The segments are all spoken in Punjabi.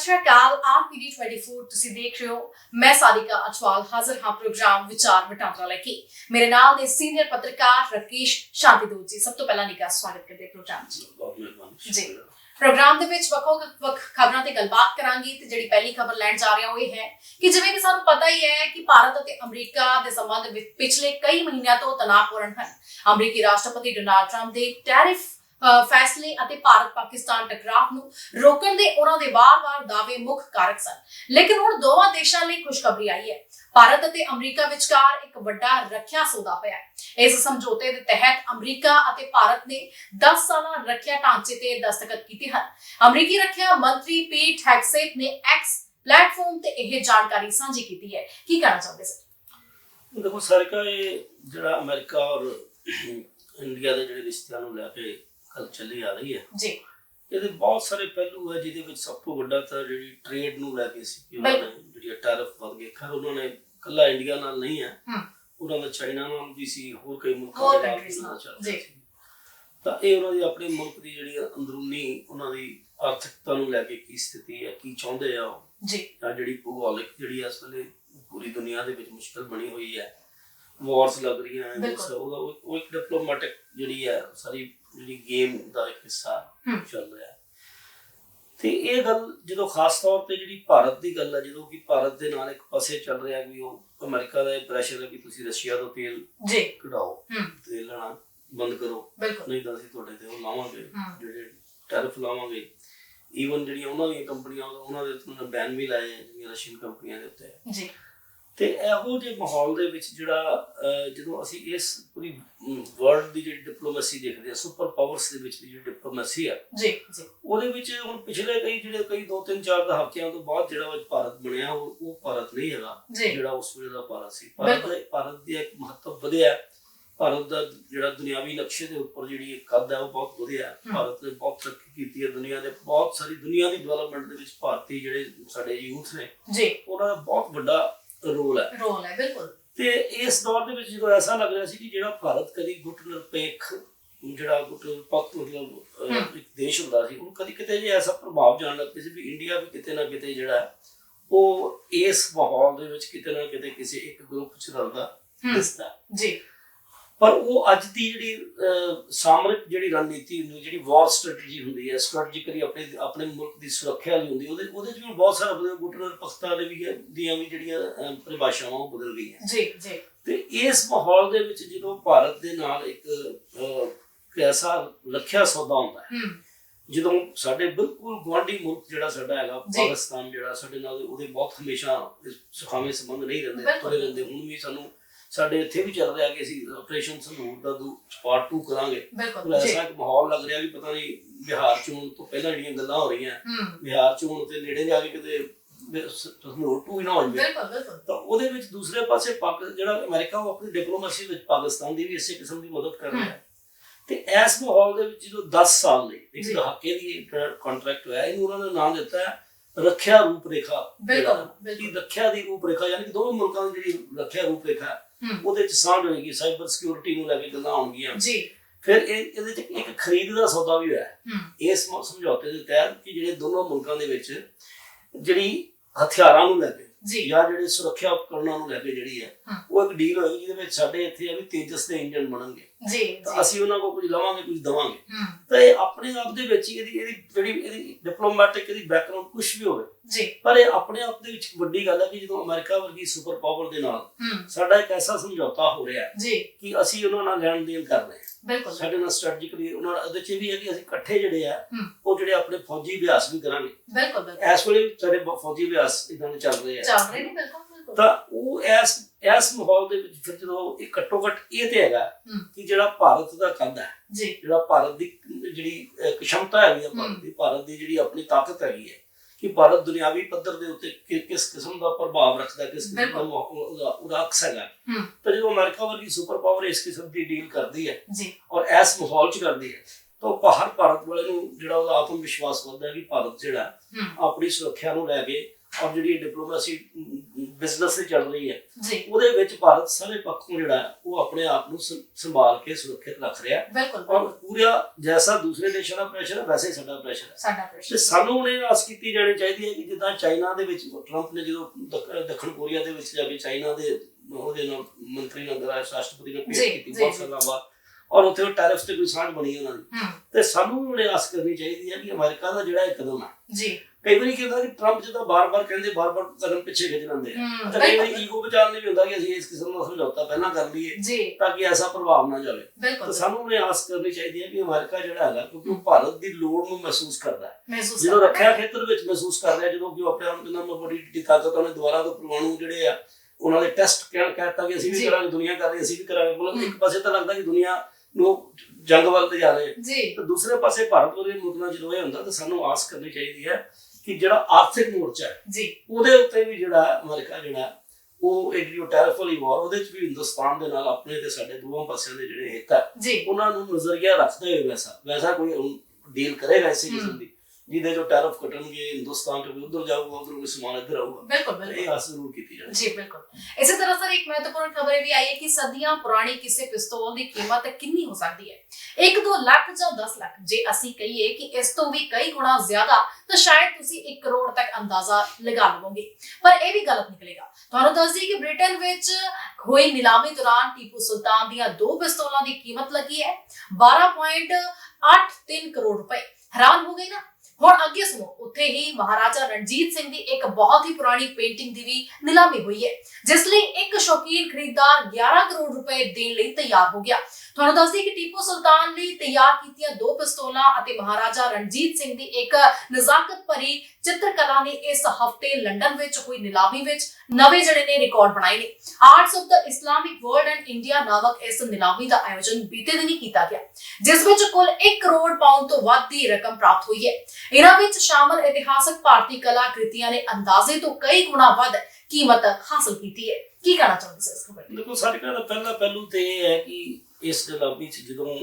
ਸ਼੍ਰੀ ਅਕਾਲ ਆਰਪੀਡੀ 24 ਤੁਸੀਂ ਦੇਖ ਰਹੇ ਹੋ ਮੈਂ ਸਾਰਿਕਾ ਅਚਵਾਲ ਹਾਜ਼ਰ ਹਾਂ ਪ੍ਰੋਗਰਾਮ ਵਿਚਾਰ ਵਟਾਂਦਰਾ ਲੈ ਕੇ। ਮੇਰੇ ਨਾਲ ਨੇ ਸੀਨੀਅਰ ਪੱਤਰਕਾਰ ਰਕੇਸ਼ ਸ਼ਾਂਤੀਦੂਤ ਜੀ ਸਭ ਤੋਂ ਪਹਿਲਾਂ ਨਿੱਘਾ ਸਵਾਗਤ ਕਰਦੇ ਪ੍ਰੋਗਰਾਮ ਜੀ। ਪ੍ਰੋਗਰਾਮ ਦੇ ਵਿੱਚ ਵੱਖੋ ਵੱਖ ਖਬਰਾਂ ਤੇ ਗੱਲਬਾਤ ਕਰਾਂਗੇ ਤੇ ਜਿਹੜੀ ਪਹਿਲੀ ਖਬਰ ਲੈਣ ਜਾ ਰਹੇ ਹਾਂ ਉਹ ਇਹ ਹੈ ਕਿ ਜਿਵੇਂ ਕਿ ਸਾਨੂੰ ਪਤਾ ਹੀ ਹੈ ਕਿ ਭਾਰਤ ਅਤੇ ਅਮਰੀਕਾ ਦੇ ਸੰਬੰਧ ਵਿੱਚ ਪਿਛਲੇ ਕਈ ਮਹੀਨਿਆਂ ਤੋਂ ਤਣਾਅਪੂਰਨ ਹਨ। ਅਮਰੀਕੀ ਰਾਸ਼ਟਰਪਤੀ ਡੋਨਾਲਡ ਟਰੰਪ ਦੇ ਟੈਰਿਫ ਫੈਸਲੇ ਅਤੇ ਭਾਰਤ ਪਾਕਿਸਤਾਨ ਟਕਰਾਅ ਨੂੰ ਰੋਕਣ ਦੇ ਉਹਨਾਂ ਦੇ ਵਾਰ-ਵਾਰ ਦਾਅਵੇ ਮੁੱਖ ਕਾਰਕ ਸਨ। ਲੇਕਿਨ ਹੁਣ ਦੋਵਾਂ ਦੇਸ਼ਾਂ ਲਈ ਖੁਸ਼ਖਬਰੀ ਆਈ ਹੈ। ਭਾਰਤ ਅਤੇ ਅਮਰੀਕਾ ਵਿਚਕਾਰ ਇੱਕ ਵੱਡਾ ਰੱਖਿਆ ਸੌਦਾ ਹੋਇਆ ਹੈ। ਇਸ ਸਮਝੌਤੇ ਦੇ ਤਹਿਤ ਅਮਰੀਕਾ ਅਤੇ ਭਾਰਤ ਨੇ 10 ਸਾਲਾ ਰੱਖਿਆ ਢਾਂਚੇ ਤੇ ਦਸਤਖਤ ਕੀਤੇ ਹਨ। ਅਮਰੀਕੀ ਰੱਖਿਆ ਮੰਤਰੀ ਪੀਟ ਹੈਕਸੇਟ ਨੇ ਐਕਸ ਪਲੇਟਫਾਰਮ ਤੇ ਇਹ ਜਾਣਕਾਰੀ ਸਾਂਝੀ ਕੀਤੀ ਹੈ। ਕੀ ਕਹਿਣਾ ਚਾਹੁੰਦੇ ਸਰ? ਦੇਖੋ ਸਰਕਾ ਇਹ ਜਿਹੜਾ ਅਮਰੀਕਾ ਔਰ ਇੰਡੀਆ ਦੇ ਜਿਹੜੇ ਰਿਸ਼ਤਿਆਂ ਨੂੰ ਲੈ ਕੇ ਗੱਲ ਚੱਲੀ ਆ ਰਹੀ ਹੈ। ਜੀ। ਇਹਦੇ ਬਹੁਤ ਸਾਰੇ ਪਹਿਲੂ ਹੈ ਜਿਹਦੇ ਵਿੱਚ ਸਭ ਤੋਂ ਵੱਡਾ ਤਾਂ ਜਿਹੜੀ ਟ੍ਰੇਡ ਨੂੰ ਲੈ ਕੇ ਸੀ ਕਿ ਉਹਨਾਂ ਨੇ ਜਿਹੜੀ ਟੈਰਿਫ ਵਧ ਗਏ ਖੈਰ ਉਹਨਾਂ ਨੇ ਕੱਲਾ ਇੰਡੀਆ ਨਾਲ ਨਹੀਂ ਹੈ। ਉਹਨਾਂ ਦਾ ਚਾਈਨਾ ਨਾਲ ਵੀ ਸੀ ਹੋਰ ਕਈ ਮੁਲਕਾਂ ਦੇ ਨਾਲ countries ਵੀ ਨਾਲ, ਚੱਲ ਰਿਹਾ ਜੀ। ਸੀ। ਤਾਂ ਇਹ ਉਹਨਾਂ ਦੀ ਆਪਣੇ ਮੁਲਕ ਦੀ ਜਿਹੜੀ ਅੰਦਰੂਨੀ ਉਹਨਾਂ ਦੀ ਆਰਥਿਕਤਾ ਨੂੰ ਲੈ ਕੇ ਕੀ ਸਥਿਤੀ ਹੈ ਕੀ ਚਾਹੁੰਦੇ ਆ ਉਹ? ਜੀ। ਜਿਹੜੀ ਭੂਗੋਲਿਕ ਜਿਹੜੀ ਇਸ ਵੇਲੇ ਪੂਰੀ ਦੁਨੀਆ ਦੇ ਵਿੱਚ ਮੁਸ਼ਕਲ ਬਣੀ ਹੋਈ ਹੈ। ਵਾਰਸ ਲੱਗ ਰਹੀਆਂ ਹੈ ਉਹਦਾ ਉਹ ਇੱਕ ਡਿਪਲੋਮੈਟਿਕ ਜਿਹੜੀ ਹੈ ਸਾਰੀ ਜਿਹੜੀ ਗੇਮ ਦਾ ਇੱਕ ਹਿੱਸਾ। ਚੱਲ ਰਿਹਾ। ਤੇ ਇਹ ਗੱਲ ਜਦੋਂ ਖਾਸ ਤੌਰ ਤੇ ਜਿਹੜੀ ਭਾਰਤ ਦੀ ਗੱਲ ਹੈ ਜਦੋਂ ਕਿ ਭਾਰਤ ਦੇ ਨਾਲ ਇੱਕ ਪਾਸੇ ਚੱਲ ਰਿਹਾ ਵੀ ਉਹ ਅਮਰੀਕਾ ਦਾ ਇਹ ਪ੍ਰੈਸ਼ਰ ਹੈ ਕਿ ਤੁਸੀਂ ਰਸ਼ੀਆ ਤੋਂ ਤੇਲ ਜੀ। ਕਢਾਓ ਤੇਲ ਲੈਣਾ ਬੰਦ ਕਰੋ। ਨਹੀਂ ਤਾਂ ਅਸੀਂ ਤੁਹਾਡੇ ਤੇ ਉਹ ਲਾਵਾਂਗੇ। ਜਿਹੜੇ ਟੈਰਿਫ ਲਾਵਾਂਗੇ। ਈਵਨ ਜਿਹੜੀਆਂ ਉਹਨਾਂ ਦੀਆਂ ਕੰਪਨੀਆਂ ਉਹਨਾਂ ਦੇ ਉੱਤੇ ਬੈਨ ਵੀ ਲਾਏ ਜਿਹੜੀਆਂ ਰਸ਼ੀਅਨ ਕੰਪਨੀਆਂ ਦੇ ਉੱਤੇ। ਜੀ। ਤੇ ਇਹੋ ਜਿਹੇ ਮਾਹੌਲ ਦੇ ਵਿੱਚ ਜਿਹੜਾ ਜਦੋਂ ਅਸੀਂ ਇਸ ਪੂਰੀ ਵਰਲਡ ਦੀ ਜਿਹੜੀ ਡਿਪਲੋਮੇਸੀ ਦੇਖਦੇ ਹਾਂ ਸੁਪਰ ਪਾਵਰਸ ਦੇ ਵਿੱਚ ਦੀ ਜਿਹੜੀ ਡਿਪਲੋਮੇਸੀ ਆ ਜੀ ਜੀ। ਉਹਦੇ ਵਿੱਚ ਹੁਣ ਪਿਛਲੇ ਕਈ ਜਿਹੜੇ ਕਈ 2-3 4 ਦਹਾਕਿਆਂ ਤੋਂ ਬਾਅਦ ਜਿਹੜਾ ਵਿੱਚ ਭਾਰਤ ਬਣਿਆ ਉਹ ਉਹ ਭਾਰਤ ਨਹੀਂ ਹੈਗਾ ਜਿਹੜਾ ਉਸ ਵੇਲੇ ਦਾ ਭਾਰਤ ਸੀ। ਭਾਰਤ ਦਾ ਭਾਰਤ ਦੀ ਇੱਕ ਮਹੱਤਵ ਵਧਿਆ। ਭਾਰਤ ਦਾ ਜਿਹੜਾ ਦੁਨਿਆਵੀ ਨਕਸ਼ੇ ਦੇ ਉੱਪਰ ਜਿਹੜੀ ਇੱਕ ਕੱਦ ਹੈ ਉਹ ਬਹੁਤ ਵਧਿਆ। ਭਾਰਤ ਨੇ ਬਹੁਤ ਤਰੱਕੀ ਕੀਤੀ ਹੈ ਦੁਨੀਆ ਦੇ ਬਹੁਤ ਸਾਰੀ ਦੁਨੀਆ ਦੀ ਡਿਵੈਲਪਮੈਂਟ ਦੇ ਵਿੱਚ ਭਾਰਤੀ ਜਿਹੜੇ ਸਾਡੇ ਯੂਥ ਨੇ ਜੀ। ਉਹਨਾਂ ਦਾ ਬਹੁਤ ਵੱਡਾ ਰੋਲ ਹੈ ਰੋਲ ਹੈ ਬਿਲਕੁਲ ਤੇ ਇਸ ਦੌਰ ਦੇ ਵਿੱਚ ਜਦੋਂ ਐਸਾ ਲੱਗ ਰਿਹਾ ਸੀ ਕਿ ਜਿਹੜਾ ਭਾਰਤ ਕਦੀ ਗੁੱਟ ਨਿਰਪੇਖ ਜਿਹੜਾ ਗੁੱਟ ਨਿਰਪੱਖ ਮਤਲਬ। ਇੱਕ ਦੇਸ਼ ਹੁੰਦਾ ਸੀ ਉਹ ਕਦੀ ਕਿਤੇ ਜੇ ਐਸਾ ਪ੍ਰਭਾਵ ਜਾਣ ਲੱਗ ਪਿਆ ਸੀ ਵੀ ਇੰਡੀਆ ਵੀ ਕਿਤੇ ਨਾ ਕਿਤੇ ਜਿਹੜਾ ਉਹ ਇਸ ਮਾਹੌਲ ਦੇ ਵਿੱਚ ਕਿਤੇ ਨਾ ਕਿਤੇ ਕਿਸੇ ਇੱਕ ਗਰੁੱਪ 'ਚ ਰਲਦਾ। ਦਿਸਦਾ। ਜੀ ਪਰ ਉਹ ਅੱਜ ਦੀ ਜਿਹੜੀ ਸਾਮਰਿਕ ਜਿਹੜੀ ਰਣਨੀਤੀ ਹੁੰਦੀ ਜਿਹੜੀ ਵਾਰ ਸਟ੍ਰੈਟਜੀ ਹੁੰਦੀ ਹੈ ਸਟ੍ਰੈਟਜੀਕਲੀ ਆਪਣੇ ਆਪਣੇ ਮੁਲਕ ਦੀ ਸੁਰੱਖਿਆ ਲਈ ਹੁੰਦੀ ਉਹਦੇ ਉਹਦੇ 'ਚ ਵੀ ਬਹੁਤ ਸਾਰਾ ਬਦਲ ਗੁੱਟ ਨਿਰਪੱਖਤਾ ਦੇ ਵੀ ਦੀਆਂ ਵੀ ਜਿਹੜੀਆਂ ਪਰਿਭਾਸ਼ਾਵਾਂ ਉਹ ਬਦਲ ਗਈਆਂ ਜੀ ਜੀ ਤੇ ਇਸ ਮਾਹੌਲ ਦੇ ਵਿੱਚ ਜਦੋਂ ਭਾਰਤ ਦੇ ਨਾਲ ਇੱਕ ਐਸਾ ਰੱਖਿਆ ਸੌਦਾ ਹੁੰਦਾ ਹੈ ਜਦੋਂ ਸਾਡੇ ਬਿਲਕੁਲ ਗੁਆਂਢੀ ਮੁਲਕ ਜਿਹੜਾ ਸਾਡਾ ਹੈਗਾ। ਪਾਕਿਸਤਾਨ ਜਿਹੜਾ ਸਾਡੇ ਨਾਲ ਉਹਦੇ ਬਹੁਤ ਹਮੇਸ਼ਾ ਸੁਖਾਵੇਂ ਸੰਬੰਧ ਨਹੀਂ ਰਹਿੰਦੇ। ਤੁਰੇ ਰਹਿੰਦੇ ਹੁਣ ਵੀ ਸਾਨੂੰ ਸਾਡੇ ਇੱਥੇ ਵੀ ਚੱਲ ਰਿਹਾ ਕਿ ਅਸੀਂ ਆਪਰੇਸ਼ਨ ਸੰਦੂਰ ਦਾ ਦੂ ਪਾਰਟ 2 ਕਰਾਂਗੇ। ਬਿਲਕੁਲ ਐਸਾ ਇੱਕ ਮਾਹੌਲ ਲੱਗ ਰਿਹਾ ਵੀ ਪਤਾ ਨਹੀਂ ਬਿਹਾਰ ਚੋਣ ਤੋਂ ਪਹਿਲਾਂ ਜਿਹੜੀਆਂ ਗੱਲਾਂ ਹੋ ਰਹੀਆਂ ਬਿਹਾਰ ਚੋਣ ਤੇ ਨੇੜੇ ਜਾ ਕੇ ਕਿਤੇ ਸੰਦੂਰ 2 ਹੀ ਨਾ ਹੋ ਜਾਵੇ। ਬਿਲਕੁਲ ਬਿਲਕੁਲ। ਤਾਂ ਉਹਦੇ ਵਿੱਚ ਦੂਸਰੇ ਪਾਸੇ ਪਾਕ ਜਿਹੜਾ ਅਮਰੀਕਾ ਉਹ ਆਪਣੀ ਡਿਪਲੋਮੇਸੀ ਵਿੱਚ ਪਾਕਿਸਤਾਨ ਦੀ ਵੀ ਇਸੇ ਕਿਸਮ ਦੀ ਮਦਦ ਕਰ ਰਿਹਾ। ਹੈ। ਤੇ ਇਸ ਮਾਹੌਲ ਦੇ ਵਿੱਚ ਜਦੋਂ 10 ਸਾਲ ਲਈ ਇੱਕ। ਦਹਾਕੇ ਦੀ ਕੰਟਰੈਕਟ ਹੋਇਆ ਇਹਨੂੰ ਉਹਨਾਂ ਨੇ ਨਾਮ ਦਿੱਤਾ ਹੈ ਰੱਖਿਆ ਰੂਪ ਰੇਖਾ ਬਿਲਕੁਲ। ਕਿ ਰੱਖਿਆ ਦੀ ਰੂਪ ਰੇਖਾ ਯਾਨੀ ਕਿ ਦੋਵੇਂ ਮੁਲਕਾਂ ਦੀ ਜਿਹੜੀ ਰੱਖਿਆ ਰੂਪ ਰੇਖਾ ਉਹਦੇ ਵਿੱਚ ਸਾਂਝ ਹੋਏਗੀ ਸਾਈਬਰ ਸਿਕਿਉਰਿਟੀ ਨੂੰ ਲੈ ਕੇ ਗੱਲਾਂ ਹੋਣਗੀਆਂ। ਜੀ। ਫਿਰ ਇਹ ਇਹਦੇ ਚ ਇੱਕ ਖਰੀਦ ਦਾ ਸੌਦਾ ਵੀ ਹੋਇਆ। ਇਸ ਸਮਝੌਤੇ ਦੇ ਤਹਿਤ ਕਿ ਜਿਹੜੇ ਦੋਨੋਂ ਮੁਲਕਾਂ ਦੇ ਵਿੱਚ ਜਿਹੜੀ ਹਥਿਆਰਾਂ ਨੂੰ ਲੈ ਕੇ ਜੀ। ਜਾਂ ਜਿਹੜੇ ਸੁਰੱਖਿਆ ਉਪਕਰਣਾਂ ਨੂੰ ਲੈ ਕੇ ਜਿਹੜੀ ਹੈ ਹਾਂ। ਉਹ ਇੱਕ ਡੀਲ ਹੋਏਗੀ ਜਿਹਦੇ ਵਿੱਚ ਸਾਡੇ ਇੱਥੇ ਆ ਵੀ ਤੇਜਸ ਦੇ ਇੰਜਨ ਬਣਨਗੇ। ਜੀ ਤਾਂ ਅਸੀਂ ਉਹਨਾਂ ਕੋਲ ਕੁਝ ਲਵਾਂਗੇ ਕੁਝ ਦਵਾਂਗੇ। ਤਾਂ ਇਹ ਆਪਣੇ ਆਪ ਦੇ ਵਿੱਚ ਹੀ ਇਹਦੀ ਇਹਦੀ ਜਿਹੜੀ ਇਹਦੀ ਡਿਪਲੋਮੈਟਿਕ ਇਹਦੀ ਬੈਕਗ੍ਰਾਉਂਡ ਕੁਝ ਵੀ ਹੋਵੇ। ਜੀ। ਪਰ ਇਹ ਆਪਣੇ ਆਪ ਦੇ ਵਿੱਚ ਵੱਡੀ ਗੱਲ ਹੈ ਕਿ ਜਦੋਂ ਅਮਰੀਕਾ ਵਰਗੀ ਸੁਪਰ ਪਾਵਰ ਦੇ ਨਾਲ ਸਾਡਾ ਇੱਕ ਐਸਾ ਸਮਝੌਤਾ ਹੋ ਰਿਹਾ ਹੈ ਜੀ। ਕਿ ਅਸੀਂ ਉਹਨਾਂ ਨਾਲ ਲੈਣ ਦੇਣ ਕਰ ਰਹੇ ਹਾਂ। ਬਿਲਕੁਲ। ਸਾਡੇ ਨਾਲ ਸਟ੍ਰੈਟਜੀਕਲੀ ਉਹਨਾਂ ਨਾਲ ਉਹਦੇ ਚ ਵੀ ਹੈ ਕਿ ਅਸੀਂ ਇਕੱਠੇ ਜਿਹੜੇ ਆ ਉਹ ਜਿਹੜੇ ਆਪਣੇ ਫੌਜੀ ਅਭਿਆਸ ਵੀ ਕਰਾਂਗੇ। ਬਿਲਕੁਲ ਬਿਲਕੁਲ। ਇਸ ਵੇਲੇ ਸਾਡੇ ਫੌਜੀ ਅਭਿਆਸ ਇਦਾਂ ਦੇ ਚੱਲ ਰਹੇ ਆ। ਚੱਲ ਰਹੇ ਨੇ ਬਿਲਕੁਲ। ਤਾਂ ਉਹ ਇਸ ਇਸ ਮਾਹੌਲ ਦੇ ਵਿੱਚ ਫਿਰ ਜਦੋਂ ਇਹ ਘੱਟੋ ਘੱਟ ਇਹ ਤੇ ਹੈਗਾ ਕਿ ਜਿਹੜਾ ਭਾਰਤ ਦਾ ਕੱਦ ਹੈ ਜਿਹੜਾ ਭਾਰਤ ਦੀ ਜਿਹੜੀ ਅਹ, ਖਸ਼ਮਤਾ ਹੈਗੀ ਹੈ। ਭਾਰਤ ਦੀ ਭਾਰਤ ਦੀ ਜਿਹੜੀ ਆਪਣੀ ਤਾਕਤ ਹੈਗੀ ਹੈ ਕਿ ਭਾਰਤ ਦੁਨਿਆਵੀ ਪੱਧਰ ਦੇ ਉੱਤੇ ਕਿਸ ਕਿਸਮ ਦਾ ਪ੍ਰਭਾਵ ਰੱਖਦਾ ਕਿਸ ਕਿਸਮ ਦਾ ਉਹਦਾ ਅਕਸ ਹੈਗਾ। ਤਾਂ ਜਦੋਂ ਅਮਰੀਕਾ ਵਰਗੀ ਸੁਪਰ ਪਾਵਰ ਇਸ ਕਿਸਮ ਦੀ ਡੀਲ ਕਰਦੀ ਹੈ ਜੀ। ਔਰ ਇਸ ਮਾਹੌਲ 'ਚ ਕਰਦੀ ਹੈ ਤਾਂ ਬਾਹਰ ਭਾਰਤ ਵਾਲੇ ਨੂੰ ਜਿਹੜਾ ਉਹਦਾ ਆਤਮ ਵਿਸ਼ਵਾਸ ਵੱਧਦਾ ਹੈ ਕਿ ਭਾਰਤ ਜਿਹੜਾ ਆਪਣੀ ਸੁਰੱਖਿਆ ਨੂੰ ਲੈ ਕੇ ਔਰ ਜਿਹੜੀ ਡਿਪਲੋਮੇਸੀ ਬਿਜ਼ਨਸ ਦੀ ਚੱਲ ਰਹੀ ਹੈ ਜੀ। ਉਹਦੇ ਵਿੱਚ ਭਾਰਤ ਸਾਰੇ ਪੱਖੋਂ ਜਿਹੜਾ ਉਹ ਆਪਣੇ ਆਪ ਨੂੰ ਸੰਭਾਲ ਕੇ ਸੁਰੱਖਿਅਤ ਰੱਖ ਰਿਹਾ ਬਿਲਕੁਲ ਔਰ। ਪੂਰਾ ਜੈਸਾ ਦੂਸਰੇ ਦੇਸ਼ਾਂ ਦਾ ਪ੍ਰੈਸ਼ਰ ਹੈ ਵੈਸੇ ਹੀ ਸਾਡਾ ਪ੍ਰੈਸ਼ਰ ਹੈ। ਸਾਡਾ ਤੇ ਪ੍ਰਸ਼ਨ ਸਾਨੂੰ ਹੁਣ ਇਹ ਆਸ ਕੀਤੀ ਜਾਣੀ ਚਾਹੀਦੀ ਹੈ ਕਿ ਜਿੱਦਾਂ ਚਾਈਨਾ ਦੇ ਵਿੱਚ ਟਰੰਪ ਨੇ ਜਦੋਂ ਦੱਖ- ਦੱਖਣ ਕੋਰੀਆ ਦੇ ਵਿੱਚ ਜਾ ਕੇ ਚਾਈਨਾ ਦੇ ਉਹਦੇ ਨਾਲ ਮੰਤਰੀ ਨਾਲ ਰਾਸ਼ਟਰਪਤੀ ਨਾਲ ਭੇਟ ਕੀਤੀ ਬਹੁਤ। ਸਾਲਾਂ ਬਾਅਦ। ਔਰ ਉੱਥੇ ਉਹ ਟੈਰਿਫਸ ਤੇ ਕੋਈ ਸਾਂਝ ਬਣੀ ਉਹਨਾਂ ਦੀ। ਤੇ ਸਾਨੂੰ ਆਸ ਕਰਨੀ ਚਾਹੀਦੀ ਹੈ ਕਿ ਅਮਰੀਕਾ ਦਾ ਜਿਹੜਾ ਇਹ ਕਦਮ ਹੈ ਜੀ। ਕਈ ਵਾਰੀ ਕੀ ਹੁੰਦਾ ਕਿ ਟਰੰਪ ਜਦੋਂ ਬਾਰ-ਬਾਰ ਕਹਿੰਦੇ ਬਾਰ-ਬਾਰ ਕਦਮ ਪਿੱਛੇ ਖਿੱਚ ਲੈਂਦੇ ਆ। ਤਾਂ ਕਈ ਵਾਰੀ ਈਗੋ ਬਚਾਉਣ ਲਈ ਵੀ ਹੁੰਦਾ ਕਿ ਅਸੀਂ ਇਸ ਕਿਸਮ ਦਾ ਸਮਝੌਤਾ ਪਹਿਲਾਂ ਕਰ ਲਈਏ ਜੀ। ਤਾਂ ਕਿ ਐਸਾ ਪ੍ਰਭਾਵ ਨਾ ਜਾਵੇ। ਤਾਂ ਸਾਨੂੰ ਇਹ ਆਸ ਕਰਨੀ ਚਾਹੀਦੀ ਹੈ ਕਿ ਅਮਰੀਕਾ ਜਿਹੜਾ ਹੈਗਾ ਕਿਉਂਕਿ ਉਹ ਭਾਰਤ ਦੀ ਲੋੜ ਨੂੰ ਮਹਿਸੂਸ ਕਰਦਾ ਹੈ। ਜਦੋਂ ਰੱਖਿਆ ਖੇਤਰ ਵਿੱਚ ਮਹਿਸੂਸ ਕਰ ਰਿਹਾ ਜਦੋਂ ਕਿ ਉਹ ਆਪਣੇ ਆਪ ਨੂੰ ਬੜੀ ਢੀ ਤਾਕਤ ਉਹਨੇ ਦੁਬਾਰਾ ਤੋਂ ਪਰਮਾਣੂ ਜਿਹੜੇ ਆ ਉਹਨਾਂ ਦੇ ਟੈਸਟ ਕਹਿ ਕਹਿਤਾ ਕਿ ਅਸੀਂ ਵੀ। ਕਰਾਂਗੇ ਦੁਨੀਆ ਕਰ ਰਹੀ ਅਸੀਂ ਵੀ ਕਰਾਂਗੇ। ਮਤਲਬ। ਇੱਕ ਪਾਸੇ ਤਾਂ ਲੱਗਦਾ ਕਿ ਦੁਨੀਆ ਨੂੰ ਜੰਗ ਵੱਲ ਤੇ ਜਾ ਰਹੇ ਜੀ। ਤੇ ਦੂਸਰੇ ਪਾਸੇ ਭਾਰਤ ਵਰਗੇ ਮੁਲਕ ਨਾਲ ਜਦੋਂ ਇਹ ਹੁੰਦਾ ਤਾਂ ਸਾਨੂੰ ਆਸ ਕਰਨੀ ਚਾਹੀਦੀ ਹੈ ਕਿ ਜਿਹੜਾ ਆਰਥਿਕ ਮੋਰਚਾ ਹੈ ਜੀ। ਉਹਦੇ ਉੱਤੇ ਵੀ ਜਿਹੜਾ ਅਮਰੀਕਾ ਜਿਹੜਾ ਉਹ ਇੱਕ ਜਿਹੜੀ ਟੈਰਫ ਵਾਲੀ ਵਾਰ ਉਹਦੇ ਵਿੱਚ ਵੀ ਹਿੰਦੁਸਤਾਨ ਦੇ ਨਾਲ ਆਪਣੇ ਤੇ ਸਾਡੇ ਦੋਵਾਂ ਪਾਸਿਆਂ ਦੇ ਜਿਹੜੇ ਹਿੱਤ ਹੈ ਉਹਨਾਂ ਨੂੰ ਨਜ਼ਰੀਆ ਰੱਖਦੇ ਹੋਏ ਵੈਸਾ ਵੈਸਾ ਕੋਈ ਡੀਲ ਕਰੇਗਾ ਇਸੇ ਕਿਸਮ ਦੀ। ਜਿਹਦੇ ਜੋ ਟੈਰਫ ਕਟਣਗੇ ਹਿੰਦੁਸਤਾਨ ਤੋਂ ਉਧਰ ਜਾਊਗਾ ਉਧਰ ਵੀ ਸਮਾਨ ਇੱਧਰ ਆਊਗਾ। ਬਿਲकुल ਬਿਲकुल ਇਹ ਆਸ ਜ਼ਰੂਰ ਕੀਤੀ ਜਾਵੇ ਜੀ ਬਿਲकुल ਇਸੇ ਤਰ੍ਹਾਂ ਸਰ ਇੱਕ ਮਹੱਤਵਪੂਰਨ ਖਬਰ ਇਹ ਵੀ ਆਈ ਹੈ ਕਿ ਸਦੀਆਂ ਪੁਰਾਣੀ ਕਿਸੇ ਪਿਸਤੌਲ ਦੀ ਕੀਮਤ ਕਿੰਨੀ ਹੋ ਸਕਦੀ ਹੈ? 1-2 ਲੱਖ ਜਾਂ 10 ਲੱਖ। ਜੇ ਅਸੀਂ ਕਹੀਏ ਕਿ ਇਸ ਤੋਂ ਵੀ ਕਈ ਗੁਣਾ ਜ਼ਿਆਦਾ ਤਾਂ ਸ਼ਾਇਦ ਤੁਸੀਂ 1 ਕਰੋੜ ਤੱਕ ਅੰਦਾਜ਼ਾ ਲਗਾ ਲਵੋਗੇ। ਪਰ ਇਹ ਵੀ ਗਲਤ ਨਿਕਲੇਗਾ। ਤੁਹਾਨੂੰ ਦੱਸ ਦਈਏ ਕਿ ਬ੍ਰਿਟੇਨ ਵਿੱਚ ਹੋਈ ਨਿਲਾਮੀ ਦੌਰਾਨ ਟੀਪੂ ਸੁਲਤਾਨ ਦੀਆਂ ਦੋ ਪਿਸਤੌਲਾਂ ਦੀ ਕੀਮਤ ਲੱਗੀ ਹੈ। 12.83 ਕਰੋੜ ਰੁਪਏ। ਹੈਰਾਨ ਹੋ ਗਏ ਨਾ? ਹੁਣ ਅੱਗੇ ਸੁਣੋ, ਉੱਥੇ ਹੀ ਮਹਾਰਾਜਾ ਰਣਜੀਤ ਸਿੰਘ ਦੀ ਇੱਕ ਬਹੁਤ ਹੀ ਪੁਰਾਣੀ ਪੇਂਟਿੰਗ ਦੀ ਵੀ ਨਿਲਾਮੀ ਹੋਈ ਹੈ, ਜਿਸ ਲਈ ਇੱਕ ਸ਼ੌਕੀਨ ਖਰੀਦਦਾਰ 11 ਕਰੋੜ ਰੁਪਏ ਦੇਣ ਲਈ ਤਿਆਰ ਹੋ ਗਿਆ। ਤੁਹਾਨੂੰ ਦੱਸ ਦਈਏ ਕਿ ਟੀਪੂ ਸੁਲਤਾਨ ਲਈ ਤਿਆਰ ਕੀਤੀਆਂ ਦੋ ਪਿਸਤੌਲਾਂ ਅਤੇ ਮਹਾਰਾਜਾ ਰਣਜੀਤ ਸਿੰਘ ਦੀ ਇੱਕ ਨਜ਼ਾਕਤ ਭਰੀ ਚਿੱਤਰਕਲਾ ਨੇ ਇਸ ਹਫ਼ਤੇ ਲੰਡਨ ਵਿੱਚ ਹੋਈ ਨਿਲਾਮੀ ਵਿੱਚ ਨਵੇਂ ਜਿਹੜੇ ਨੇ ਰਿਕਾਰਡ ਬਣਾਏ ਨੇ। Arts of the Islamic world and India ਨਾਮਕ ਇਸ ਨਿਲਾਮੀ ਦਾ ਆਯੋਜਨ ਬੀਤੇ ਦਿਨੀ ਕੀਤਾ ਗਿਆ ਜਿਸ ਵਿੱਚ ਕੁੱਲ 1 ਕਰੋੜ ਪਾਉਂਡ ਤੋਂ ਵੱਧ ਦੀ ਰਕਮ ਪ੍ਰਾਪਤ ਹੋਈ ਹੈ। ਇਹਨਾਂ ਵਿੱਚ ਸ਼ਾਮਲ ਇਤਿਹਾਸਕ ਭਾਰਤੀ ਕਲਾ ਕ੍ਰਿਤੀਆਂ ਨੇ ਅੰਦਾਜ਼ੇ ਤੋਂ ਕਈ ਗੁਣਾ ਵੱਧ ਕੀਮਤ ਹਾਸਲ ਕੀਤੀ ਹੈ। ਕੀ ਕਹਿਣਾ ਚਾਹੁੰਦੇ ਸਰ ਇਸ ਖਬਰ? ਦੇਖੋ ਸਾਡੇ ਕੋਲ ਪਹਿਲਾ ਪਹਿਲੂ ਤੇ ਇਹ ਹੈ ਕਿ ਇਸ ਨਿਲਾਮੀ ਚ ਜਦੋਂ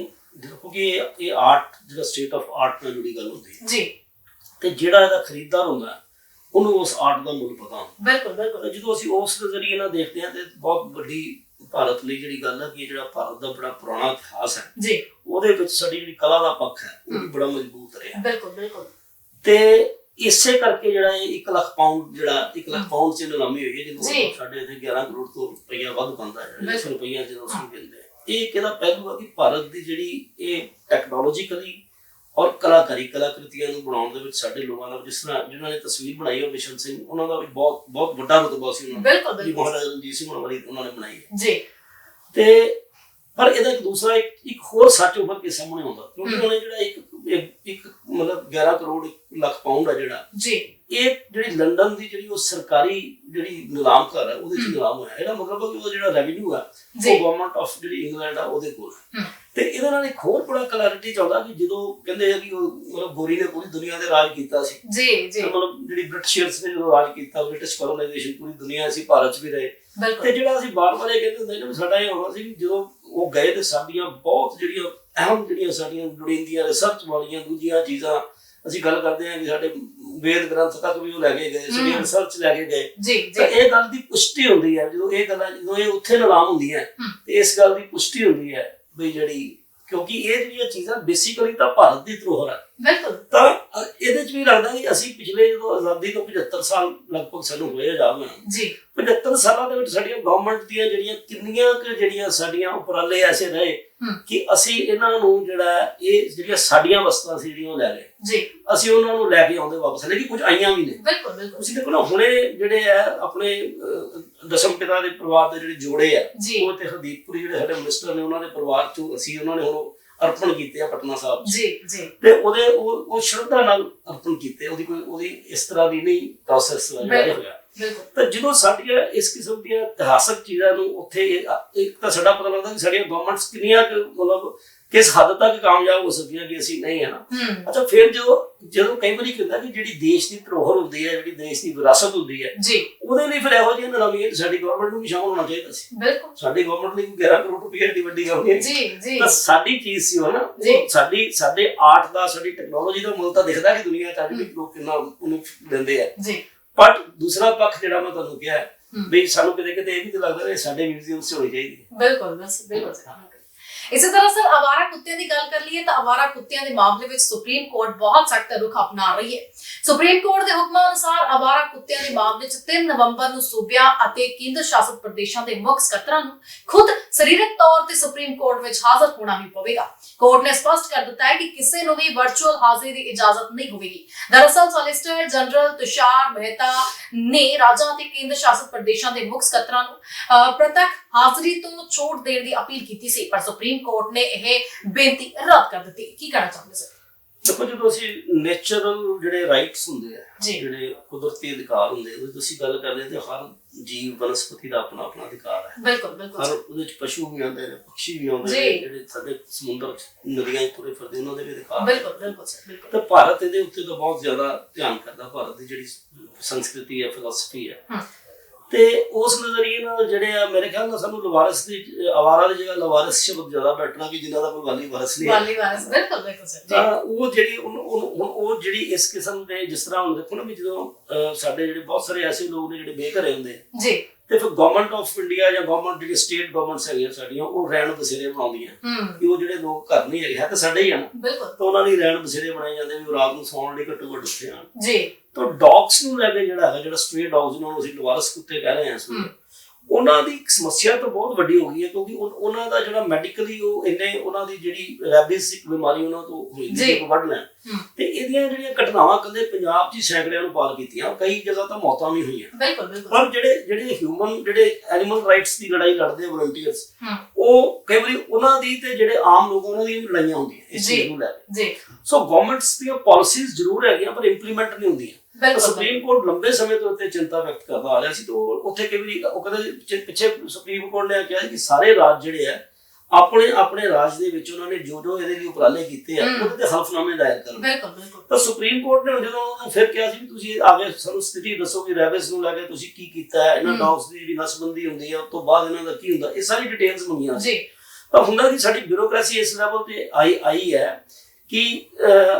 ਇਹ ਇਹ ਆਰਟ ਜਿਹੜਾ ਸਟੇਟ ਆਫ ਆਰਟ ਨਾਲ ਜੁੜੀ ਗੱਲ ਹੁੰਦੀ ਹੈ। ਜੀ। ਤੇ ਜਿਹੜਾ ਇਹਦਾ ਖਰੀਦਦਾਰ ਹੁੰਦਾ ਉਹਨੂੰ ਉਸ ਆਰਟ ਦਾ ਮੁੱਲ ਪਤਾ ਹੁੰਦਾ। ਬਿਲਕੁਲ ਬਿਲਕੁਲ। ਜਦੋਂ ਅਸੀਂ ਉਸ ਨਜ਼ਰੀਏ ਨਾਲ ਦੇਖਦੇ ਹਾਂ ਤੇ ਬਹੁਤ ਵੱਡੀ ਭਾਰਤ ਲਈ ਜਿਹੜੀ ਗੱਲ ਹੈ ਕਿ ਜਿਹੜਾ ਭਾਰਤ ਦਾ ਬੜਾ ਪੁਰਾਣਾ ਇਤਿਹਾਸ ਹੈ ਜੀ। ਉਹਦੇ ਵਿੱਚ ਸਾਡੀ ਜਿਹੜੀ ਕਲਾ ਦਾ ਪੱਖ ਹੈ ਉਹ ਵੀ ਬੜਾ ਮਜ਼ਬੂਤ ਰਿਹਾ। ਬਿਲਕੁਲ ਬਿਲਕੁਲ। ਤੇ ਇਸੇ ਕਰਕੇ ਜਿਹੜਾ ਇਹ 1 ਲੱਖ ਪਾਉਂਡ ਜਿਹੜਾ 1 ਲੱਖ ਪਾਉਂਡ ਚ ਨਿਲਾਮੀ ਹੋਈ ਹੈ। ਜਿਹਨੂੰ ਸਾਡੇ ਇੱਥੇ 11 ਕਰੋੜ ਤੋਂ ਰੁਪਈਆ ਵੱਧ ਬੰਦਾ ਹੈ ਜਿਹੜਾ ਬਿਲਕੁਲ। ਰੁਪਈਆ ਜਦੋਂ ਅਸੀਂ ਦਿੰਦੇ ਇਹ ਕਿਹਦਾ ਪਹਿਲੂ ਆ ਕਿ ਭਾਰਤ ਦੀ ਜਿਹੜੀ ਇਹ ਟੈਕਨੋਲੋਜੀਕਲੀ ਔਰ ਕਲਾਕਾਰੀ ਕਲਾਕ੍ਰਿਤੀਆਂ ਨੂੰ ਬਣਾਉਣ ਦੇ ਵਿੱਚ ਸਾਡੇ ਲੋਕਾਂ ਦਾ ਜਿਸ ਤਰ੍ਹਾਂ ਜਿਨ੍ਹਾਂ ਨੇ ਤਸਵੀਰ ਬਣਾਈ ਹੈ ਬਿਸ਼ਨ ਸਿੰਘ ਉਹਨਾਂ ਦਾ ਵੀ ਬਹੁਤ ਬਹੁਤ ਵੱਡਾ ਰਤਬਾ ਸੀ ਉਹਨਾਂ ਦਾ। ਬਿਲਕੁਲ ਜੀ ਬਿਲਕੁਲ। ਮਹਾਰਾਜਾ ਰਣਜੀਤ ਸਿੰਘ ਉਹਨਾਂ ਵਾਲੀ ਉਹਨਾਂ ਨੇ ਬਣਾਈ ਹੈ। ਜੀ। ਤੇ ਪਰ ਇਹਦਾ ਇੱਕ ਦੂਸਰਾ ਇੱਕ ਇੱਕ ਹੋਰ ਸੱਚ ਉੱਪਰ ਕੇ ਸਾਹਮਣੇ ਆਉਂਦਾ ਕਿਉਂਕਿ। ਉਹਨੇ ਜਿਹੜਾ ਇੱਕ ਇੱਕ- ਮਤਲਬ 11 ਕਰੋੜ ਲੱਖ ਪਾਉਂਡ ਆ ਜਿਹੜਾ ਜੀ। ਇਹ ਜਿਹੜੀ ਲੰਡਨ ਦੀ ਜਿਹੜੀ ਉਹ ਸਰਕਾਰੀ ਜਿਹੜੀ ਨਿਲਾਮ ਘਰ ਹੈ ਉਹਦੇ ਚ। ਨਿਲਾਮ ਹੋਇਆ। ਇਹਦਾ ਮਤਲਬ ਹੈ ਕਿ ਉਹ ਜਿਹੜਾ ਰੈਵਨਿਊ ਜੀ ਉਹ ਗਵਰਨਮੈਂਟ ਆਫ ਜਿਹੜੀ ਇੰਗਲੈਂਡ ਆ ਉਹਦੇ ਕੋਲ ਹੈ। ਤੇ ਇਹਦੇ ਨਾਲ ਇੱਕ ਹੋਰ ਬੜਾ ਕਲੈਰਿਟੀ ਚਾਹੁੰਦਾ ਕਿ ਜਦੋਂ ਕਹਿੰਦੇ ਆ ਕਿ ਉਹ ਮਤਲਬ ਗੋਰੀ ਨੇ ਪੂਰੀ ਦੁਨੀਆ ਤੇ ਰਾਜ ਕੀਤਾ ਸੀ ਜੀ ਜੀ। ਤੇ ਮਤਲਬ ਜਿਹੜੀ ਬ੍ਰਿਟਿਸ਼ਰਸ ਨੇ ਜਦੋਂ ਰਾਜ ਕੀਤਾ ਬ੍ਰਿਟਿਸ਼ ਕਲੋਨਾਈਜੇਸ਼ਨ ਪੂਰੀ ਦੁਨੀਆ ਸੀ ਭਾਰਤ 'ਚ ਵੀ ਰਹੇ। ਤੇ ਜਿਹੜਾ ਅਸੀਂ ਬਾਰ-ਬਾਰ ਇਹ ਕਹਿੰਦੇ ਹੁੰਦੇ ਨੇ ਸਾਡਾ ਇਹ ਹੋਣਾ ਸੀ ਕਿ ਜਦੋਂ ਉਹ ਗਏ ਤੇ ਸਾਡੀਆਂ ਬਹੁਤ ਜਿਹੜੀਆਂ ਅਹਿਮ ਜਿਹੜੀਆਂ ਸਾਡੀਆਂ ਲੋੜੀਂਦੀਆਂ ਰਿਸਰਚ ਵਾਲੀਆਂ ਦੂਜੀਆਂ ਚੀਜ਼ਾਂ ਅਸੀਂ ਗੱਲ ਕਰਦੇ ਹਾਂ ਕਿ ਸਾਡੇ ਵੇਦ ਗ੍ਰੰਥ ਤੱਕ ਵੀ ਉਹ ਲੈ ਕੇ ਗਏ ਸਾਡੀਆਂ। ਰਿਸਰਚ ਲੈ ਕੇ ਗਏ। ਜੀ ਤਾਂ ਜੀ ਇਹ ਗੱਲ ਦੀ ਪੁਸ਼ਟੀ ਹੁੰਦੀ ਹੈ ਜਦੋਂ ਇਹ ਗੱਲਾਂ ਜਦੋਂ ਇਹ ਉੱਥੇ ਨਿਲਾਮ ਹੁੰਦੀਆਂ। ਤੇ ਇਸ ਗੱਲ ਦੀ ਪੁਸ਼ਟੀ ਹੁੰਦੀ ਹੈ ਵੀ ਜਿਹੜੀ ਕਿਉਂਕਿ ਇਹ ਜਿਹੜੀਆਂ ਚੀਜ਼ਾਂ ਬੇਸਿਕਲੀ ਤਾਂ ਭਾਰਤ ਦੀ ਧਰੋਹਰ ਹੈ। ਬਿਲਕੁਲ। ਤਾਂ ਚ ਵੀ ਲੱਗਦਾ ਕਿ ਅਸੀਂ ਪਿਛਲੇ ਜਦੋਂ ਆਜ਼ਾਦੀ ਤੋਂ 75 ਸਾਲ ਲਗਭਗ ਸਾਨੂੰ ਹੋਏ ਹੋਏ ਜੀ। 75 ਸਾਲਾਂ ਦੇ ਵਿੱਚ ਸਾਡੀਆਂ ਗਵਰਨਮੈਂਟ ਦੀਆਂ ਜਿਹੜੀਆਂ ਕਿੰਨੀਆਂ ਕੁ ਜਿਹੜੀਆਂ ਸਾਡੀਆਂ ਉਪਰਾਲੇ ਐਸੇ ਰਹੇ। ਕਿ ਅਸੀਂ ਇਹਨਾਂ ਨੂੰ ਜਿਹੜਾ ਇਹ ਜਿਹੜੀਆਂ ਸਾਡੀਆਂ ਵਸਤਾਂ ਸੀ ਜਿਹੜੀਆਂ ਉਹ ਲੈ ਗਏ। ਜੀ। ਅਸੀਂ ਉਹਨਾਂ ਨੂੰ ਲੈ ਕੇ ਆਉਂਦੇ ਵਾਪਸ। ਲੇਕਿਨ ਕੁਝ ਆਈਆਂ ਵੀ ਨੇ। ਬਿਲਕੁਲ ਬਿਲਕੁਲ। ਤੁਸੀਂ ਦੇਖੋ ਨਾ ਹੁਣੇ ਜਿਹੜੇ ਆ ਆਪਣੇ ਦਸ਼ਮ ਪਿਤਾ ਦੇ ਪਰਿਵਾਰ ਦੇ ਜਿਹੜੇ ਜੋੜੇ ਆ ਉਹ ਤੇ ਹਰਦੀਪਪੁਰੀ ਜਿਹੜੇ ਸਾਡੇ ਮਿਨਿਸਟਰ ਨੇ ਉਹਨਾਂ ਦੇ ਪਰਿਵਾਰ ਚੋਂ ਅਸੀਂ ਉਹਨਾਂ ਨੇ ਹੁਣ ਅਰਪਣ ਕੀਤੇ ਆ ਪਟਨਾ ਸਾਹਿਬ। ਜੀ ਜੀ ਤੇ ਉਹਦੇ ਉਹ ਉਹ ਸ਼ਰਧਾ ਨਾਲ ਅਰਪਣ ਕੀਤੇ ਉਹਦੀ ਕੋਈ ਉਹਦੀ ਇਸ ਤਰ੍ਹਾਂ ਦੀ ਨਹੀਂ ਪ੍ਰੋਸੈਸ ਬਿਲਕੁਲ। ਹੋਇਆ ਤਾਂ ਜਦੋਂ ਸਾਡੀਆਂ ਇਸ ਕਿਸਮ ਦੀਆਂ ਇਤਿਹਾਸਕ ਚੀਜ਼ਾਂ ਨੂੰ ਉੱਥੇ ਇੱਕ ਤਾਂ ਸਾਡਾ ਪਤਾ ਲੱਗਦਾ ਕਿ ਸਾਡੀਆਂ ਗਵਰਨਮੈਂਟਸ ਕਿੰਨੀਆਂ ਮਤਲਬ ਕਿਸ ਹੱਦ ਤੱਕ ਕਾਮਯਾਬ ਹੋ ਸਕਦੀਆਂ ਕਿ ਅਸੀਂ ਨਹੀਂ ਹੈ ਨਾ? ਹੂੰ। ਅੱਛਾ ਫਿਰ ਜਦੋਂ ਜਦੋਂ ਕਈ ਵਾਰੀ ਕਹਿੰਦਾ ਕਿ ਜਿਹੜੀ ਦੇਸ਼ ਦੀ ਧਰੋਹਰ ਹੁੰਦੀ ਹੈ ਜਿਹੜੀ ਦੇਸ਼ ਦੀ ਵਿਰਾਸਤ ਹੁੰਦੀ ਹੈ ਜੀ। ਉਹਦੇ ਲਈ ਫਿਰ ਇਹੋ ਜਿਹੀਆਂ ਨਵੀਆਂ ਸਾਡੀ ਗਵਰਨਮੈਂਟ ਨੂੰ ਵੀ ਸ਼ਾਮਲ ਹੋਣਾ ਚਾਹੀਦਾ ਸੀ। ਬਿਲਕੁਲ। ਸਾਡੀ ਗਵਰਨਮੈਂਟ ਲਈ ਕੋਈ 11 ਕਰੋੜ ਰੁਪਏ ਦੀ ਵੱਡੀ ਗੱਲ ਨਹੀਂ ਜੀ ਜੀ। ਤਾਂ ਸਾਡੀ ਚੀਜ਼ ਸੀ ਨਾ ਜੀ। ਸਾਡੀ ਸਾਡੇ ਆਰਟ ਦਾ ਸਾਡੀ ਟੈਕਨੋਲੋਜੀ ਦਾ ਮੁੱਲ ਤਾਂ ਦਿਖਦਾ ਕਿ ਦੁਨੀਆ 'ਚ ਅੱਜ ਵੀ ਲੋਕ ਕਿੰਨਾ ਉਹਨੂੰ ਲੈਂਦੇ ਆ। ਜੀ। ਪਰ ਦੂਸਰਾ ਪੱਖ ਜਿਹੜਾ ਮੈਂ ਤੁਹਾਨੂੰ ਕਿਹਾ ਹੈ। ਵੀ ਸਾਨੂੰ ਕਿਤੇ ਕਿਤੇ ਇਹ ਵੀ ਤਾਂ ਲੱਗਦਾ ਹੈ ਸਾਡੇ ਮਿਊਜ਼ੀਅਮ 'ਚ ਹੋਣੀ ਚਾਹੀਦੀ ਹੈ। ਬਿਲਕੁਲ ਬਸ ਬਿਲਕੁਲ। ਇਸੇ ਤਰ੍ਹਾਂ ਸਰ, ਆਵਾਰਾ ਕੁੱਤਿਆਂ ਦੀ ਗੱਲ ਕਰ ਲਈਏ ਤਾਂ ਆਵਾਰਾ ਕੁੱਤਿਆਂ ਦੇ ਮਾਮਲੇ ਵਿੱਚ ਸੁਪਰੀਮ ਕੋਰਟ ਬਹੁਤ ਸਖਤ ਰੁਖ ਅਪਣਾ ਰਹੀ ਹੈ। ਸੁਪਰੀਮ ਕੋਰਟ ਦੇ ਹੁਕਮਾਂ ਅਨੁਸਾਰ ਆਵਾਰਾ ਕੁੱਤਿਆਂ ਦੇ ਮਾਮਲੇ 'ਚ 3 ਨਵੰਬਰ ਨੂੰ ਸੂਬਿਆਂ ਅਤੇ ਕੇਂਦਰ ਸ਼ਾਸਤ ਪ੍ਰਦੇਸ਼ਾਂ ਦੇ ਮੁੱਖ ਸਕੱਤਰਾਂ ਨੂੰ ਖੁਦ ਸਰੀਰਕ ਤੌਰ ਤੇ ਸੁਪਰੀਮ ਕੋਰਟ ਵਿੱਚ ਹਾਜ਼ਰ ਹੋਣਾ ਹੀ ਪਵੇਗਾ। ਕੋਰਟ ਨੇ ਸਪਸ਼ਟ ਕਰ ਦਿੱਤਾ ਹੈ ਕਿ ਕਿਸੇ ਨੂੰ ਵੀ ਵਰਚੁਅਲ ਹਾਜ਼ਰੀ ਦੀ ਇਜਾਜ਼ਤ ਨਹੀਂ ਹੋਵੇਗੀ। ਦਰਅਸਲ ਸੋਲਿਸਿਟਰ ਜਨਰਲ ਤੁਸ਼ਾਰ ਮਹਿਤਾ ਨੇ ਰਾਜਾਂ ਅਤੇ ਕੇਂਦਰ ਸ਼ਾਸਤ ਪ੍ਰਦੇਸ਼ਾਂ ਦੇ ਮੁੱਖ ਸਕੱਤਰਾਂ ਨੂੰ ਪ੍ਰਤੱਖ ਹਾਜ਼ਰੀ ਤੋਂ ਛੋਟ ਦੇਣ ਦੀ ਅਪੀਲ ਕੀਤੀ ਸੀ ਪਰ ਸੁਪਰੀਮ ਕੋਰਟ ਨੇ ਇਹ ਬੇਨਤੀ ਰੱਦ ਕਰ ਦਿੱਤੀ ਕੀ ਕਹਿਣਾ ਚਾਹੁੰਦੇ ਸਰ ਦੇਖੋ ਜਦੋਂ ਅਸੀਂ ਨੇਚਰਲ ਜਿਹੜੇ ਰਾਈਟਸ ਹੁੰਦੇ ਆ। ਜਿਹੜੇ ਕੁਦਰਤੀ ਅਧਿਕਾਰ ਹੁੰਦੇ ਉਹਦੀ ਤੁਸੀਂ ਗੱਲ ਕਰਦੇ ਤੇ ਹਰ ਜੀਵ ਵਨਸਪਤੀ ਦਾ ਆਪਣਾ ਆਪਣਾ ਅਧਿਕਾਰ ਹੈ ਬਿਲਕੁਲ ਬਿਲਕੁਲ ਹਰ। ਉਹਦੇ ਵਿੱਚ ਪਸ਼ੂ ਵੀ ਆਉਂਦੇ ਨੇ ਪੰਛੀ ਵੀ ਆਉਂਦੇ ਨੇ। ਜਿਹੜੇ ਸਾਡੇ ਸਮੁੰਦਰ 'ਚ ਨਦੀਆਂ 'ਚ ਤੁਰੇ ਫਿਰਦੇ ਉਹਨਾਂ ਦੇ ਵੀ ਅਧਿਕਾਰ। ਬਿਲਕੁਲ ਬਿਲਕੁਲ ਬਿਲਕੁਲ ਤੇ ਭਾਰਤ ਇਹਦੇ ਉੱਤੇ ਤਾਂ ਬਹੁਤ ਜ਼ਿਆਦਾ ਧਿਆਨ ਕਰਦਾ ਭਾਰਤ ਦੀ ਜਿਹੜੀ ਸੰਸਕ੍ਰਿਤੀ ਹੈ ਫਿਲਾਸਫੀ ਹੈ। ਤੇ ਉਸ ਨਜ਼ਰੀਏ ਨਾਲ ਜਿਹੜੇ ਆ ਮੇਰੇ ਖਿਆਲ ਨਾਲ ਸਾਨੂੰ ਲਵਾਰਸ ਦੀ ਆਵਾਰਾ ਦੀ ਜਗ੍ਹਾ ਲਵਾਰਸ ਸ਼ਬਦ ਜ਼ਿਆਦਾ ਆ ਕਿ ਜਿਨ੍ਹਾਂ ਦਾ ਕੋਈ ਵਾਲੀ ਵਾਰਸ ਨਹੀਂ ਵਾਲੀ ਵਾਰਸ ਬਿਲਕੁਲ ਬਿਲਕੁਲ ਸਰ ਜੀ। ਉਹ ਜਿਹੜੀ ਉਹ ਜਿਹੜੀ ਇਸ ਕਿਸਮ ਦੇ ਜਿਸ ਤਰ੍ਹਾਂ ਹੁਣ ਦੇਖੋ ਨਾ ਵੀ ਜਦੋਂ ਸਾਡੇ ਜਿਹੜੇ ਬਹੁਤ ਸਾਰੇ ਐਸੇ ਲੋਕ ਨੇ ਜਿਹੜੇ ਬੇਘਰੇ ਹੁੰਦੇ ਜੀ। ਤੇ ਫਿਰ ਗਵਰਨਮੈਂਟ ਆਫ ਇੰਡੀਆ ਜਾਂ ਗਵਰਨਮੈਂਟ ਜਿਹੜੀ ਸਟੇਟ ਗਵਰਨਮੈਂਟਸ ਹੈਗੀਆਂ ਸਾਡੀਆਂ ਉਹ ਰਹਿਣ ਬਸੇਰੇ ਬਣਾਉਂਦੀਆਂ। ਕਿ ਉਹ ਜਿਹੜੇ ਲੋਕ ਘਰ ਨਹੀਂ ਹੈਗੇ ਹੈ ਤਾਂ ਸਾਡੇ ਹੀ ਆ ਨਾ। ਬਿਲਕੁਲ। ਤਾਂ ਉਹਨਾਂ ਲਈ ਰਹਿਣ ਬਸੇਰੇ ਬਣਾਏ ਜਾਂਦੇ ਵੀ ਉਹ ਰਾਤ ਨੂੰ ਸੌਣ ਲਈ ਘੱਟੋ ਘੱਟ ਉੱਥੇ ਆਣ। ਜੀ। ਤਾਂ ਡੌਗਸ ਨੂੰ ਲੈ ਕੇ ਜਿਹੜਾ ਹੈਗਾ ਜਿਹੜਾ ਸਟ੍ਰੇ ਡੌਗਸ ਨੂੰ ਅਸੀਂ ਲਵਾਰਸ ਕੁੱਤੇ ਕਹਿ ਰਹੇ ਹਾਂ ਇਸ ਵੇਲੇ ਹਮ। ਉਹਨਾਂ ਦੀ ਸਮੱਸਿਆ ਤਾਂ ਬਹੁਤ ਵੱਡੀ ਹੋ ਗਈ ਹੈ ਕਿਉਂਕਿ ਉਹ- ਉਹਨਾਂ ਦਾ ਜਿਹੜਾ ਮੈਡੀਕਲੀ ਉਹ ਇੰਨੇ ਉਹਨਾਂ ਦੀ ਜਿਹੜੀ ਰੈਬਿਸ ਇੱਕ ਬਿਮਾਰੀ ਉਹਨਾਂ ਤੋਂ ਹੋਈ। ਸੀ ਵੱਢ ਲੈਣ। ਹਮ ਤੇ ਇਹਦੀਆਂ ਜਿਹੜੀਆਂ ਘਟਨਾਵਾਂ ਕੱਲੇ ਪੰਜਾਬ 'ਚ ਸੈਂਕੜਿਆਂ ਨੂੰ ਪਾਰ ਕੀਤੀਆਂ ਕਈ ਜਗ੍ਹਾ ਤਾਂ ਮੌਤਾਂ ਵੀ ਹੋਈਆਂ। ਬਿਲਕੁਲ ਬਿਲਕੁਲ। ਪਰ ਜਿਹੜੇ ਜਿਹੜੇ ਹਿਊਮਨ ਜਿਹੜੇ ਐਨੀਮਲ ਰਾਈਟਸ ਦੀ ਲੜਾਈ ਲੜਦੇ ਵਲੰਟੀਅਰਸ ਉਹ ਕਈ ਵਾਰੀ ਉਹਨਾਂ ਦੀ ਤੇ ਜਿਹੜੇ ਆਮ ਲੋਕ ਉਹਨਾਂ ਵੀ ਲੜਾਈਆਂ ਹੁੰਦੀਆਂ ਇਸ। ਚੀਜ਼ ਨੂੰ ਲੈ ਕੇ। ਜੀ। ਸੋ ਗਵਰਨਮੈਂਟਸ ਦੀਆਂ ਪਾਲਿਸੀਜ਼ ਜ਼ਰੂਰ ਹੈਗੀਆਂ ਪਰ ਇੰਪਲੀਮੈਂਟ ਨਹੀਂ ਹੁੰਦੀਆਂ। ਸੁਪਰੀਮ ਕੋਰਟ ਲੰਬੇ ਸਮੇਂ ਤੋਂ ਉੱਤੇ ਚਿੰਤਾ ਵਿਅਕਤ ਕਰਦਾ ਆ ਰਿਹਾ ਸੀ ਤੇ ਉਹ ਉੱਥੇ ਕਈ ਵਾਰੀ ਉਹ ਕਹਿੰਦੇ ਪਿੱਛੇ- ਸੁਪਰੀਮ ਕੋਰਟ ਨੇ ਕਿਹਾ ਕਿ ਸਾਰੇ ਰਾਜ ਜਿਹੜੇ ਆ ਆਪਣੇ ਆਪਣੇ ਰਾਜ ਦੇ ਵਿੱਚ ਉਹਨਾਂ ਨੇ ਜੋ ਜੋ ਇਹਦੇ ਲਈ ਉਪਰਾਲੇ ਕੀਤੇ ਆ। ਉਹਦੇ ਤੇ ਹਲਫਨਾਮੇ ਦਾਇਰ ਕਰਨ। ਬਿਲਕੁਲ ਬਿਲਕੁਲ। ਤਾਂ ਸੁਪਰੀਮ ਕੋਰਟ ਨੇ ਜਦੋਂ ਉਹਨੂੰ ਫਿਰ ਕਿਹਾ ਸੀ ਵੀ ਤੁਸੀਂ ਆ ਕੇ ਸਾਨੂੰ ਸਥਿਤੀ ਦੱਸੋ ਕਿ ਰੈਬਿਸ ਨੂੰ ਲੈ ਕੇ ਤੁਸੀਂ ਕੀ ਕੀਤਾ ਹੈ ਇਹਨਾਂ। ਡੌਗਸ ਦੀ ਜਿਹੜੀ ਨਸਬੰਦੀ ਹੁੰਦੀ ਹੈ ਉਸ ਤੋਂ ਬਾਅਦ ਇਹਨਾਂ ਦਾ ਕੀ ਹੁੰਦਾ ਇਹ ਸਾਰੀ ਡਿਟੇਲਸ ਮੰਗੀਆਂ ਸੀ। ਜੀ। ਤਾਂ ਹੁੰਦਾ ਕਿ ਸਾਡੀ ਬਿਊਰੋਕ੍ਰੇਸੀ ਇਸ ਲੈਵਲ ਤੇ ਆਈ ਆਈ ਹੈ ਕਿ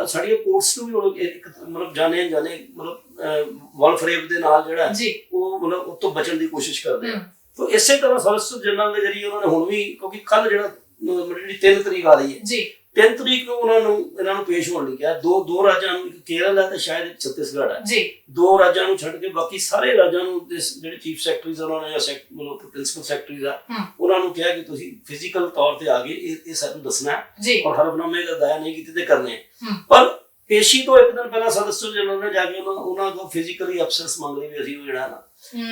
ਸਾਡੀਆਂ ਕੋਰਟਸ ਨੂੰ ਵੀ ਹੁਣ ਇੱਕ ਮਤਲਬ ਜਾਣੇ ਜਾਣੇ ਮਤਲਬ ਵਲਫਰੇਬ ਦੇ ਨਾਲ ਜਿਹੜਾ ਉਹ ਮਤਲਬ ਉਹ ਤੋਂ ਬਚਣ ਦੀ ਕੋਸ਼ਿਸ਼ ਕਰਦੇ ਆ। ਤਾਂ ਇਸੇ ਤਰ੍ਹਾਂ ਸੋਲਿਸਿਟਰ ਜਨਰਲ ਦੇ ਜਰੀਏ ਉਹਨਾਂ ਨੇ ਹੁਣ ਵੀ ਕਿਉਂਕਿ ਕੱਲ ਜਿਹੜਾ ਜਿਹੜੀ 3 ਤਰੀਕ ਆ ਰਹੀ ਹੈ ਜੀ। 3 ਤਰੀਕ ਨੂੰ ਉਹਨਾਂ ਨੂੰ ਇਹਨਾਂ ਨੂੰ ਪੇਸ਼ ਹੋਣ ਲਈ ਕਿਹਾ। ਦੋ ਦੋ ਰਾਜਾਂ ਨੂੰ ਇੱਕ ਕੇਰਲ ਹੈ ਤੇ ਸ਼ਾਇਦ ਇੱਕ ਛੱਤੀਸਗੜ੍ਹ ਹੈ। ਜੀ। ਦੋ ਰਾਜਾਂ ਨੂੰ ਛੱਡ ਕੇ ਬਾਕੀ ਸਾਰੇ ਰਾਜਾਂ ਨੂੰ ਜਿਹੜੇ ਚੀਫ ਸੈਕਟਰੀਜ਼ ਉਹਨਾਂ ਨੇ ਜਾਂ ਮਤਲਬ ਪ੍ਰਿੰਸੀਪਲ ਸੈਕਟਰੀਜ਼ ਆ ਉਹਨਾਂ ਨੂੰ ਕਿਹਾ ਕਿ ਤੁਸੀਂ ਫਿਜ਼ੀਕਲ ਤੌਰ ਤੇ ਆ ਕੇ ਇਹ ਇਹ ਸਾਨੂੰ ਦੱਸਣਾ ਹੈ। ਜੀ। ਔਰ ਹਰਫਨਾਮੇ ਦਾ ਦਾਇਆ ਨਹੀਂ ਕੀਤੇ ਤੇ ਕਰਨੇ ਪਰ ਪੇਸ਼ੀ ਤੋਂ ਇੱਕ ਦਿਨ ਪਹਿਲਾਂ ਸਦਸਯ ਜਨਰਲ ਨੇ ਜਾ ਕੇ ਉਹਨਾਂ ਉਹਨਾਂ ਕੋਲ ਫਿਜ਼ੀਕਲੀ ਅਬਸੈਂਸ ਮੰਗ ਲਈ ਵੀ ਅਸੀਂ ਉਹ ਜਿਹੜਾ ਨਾ।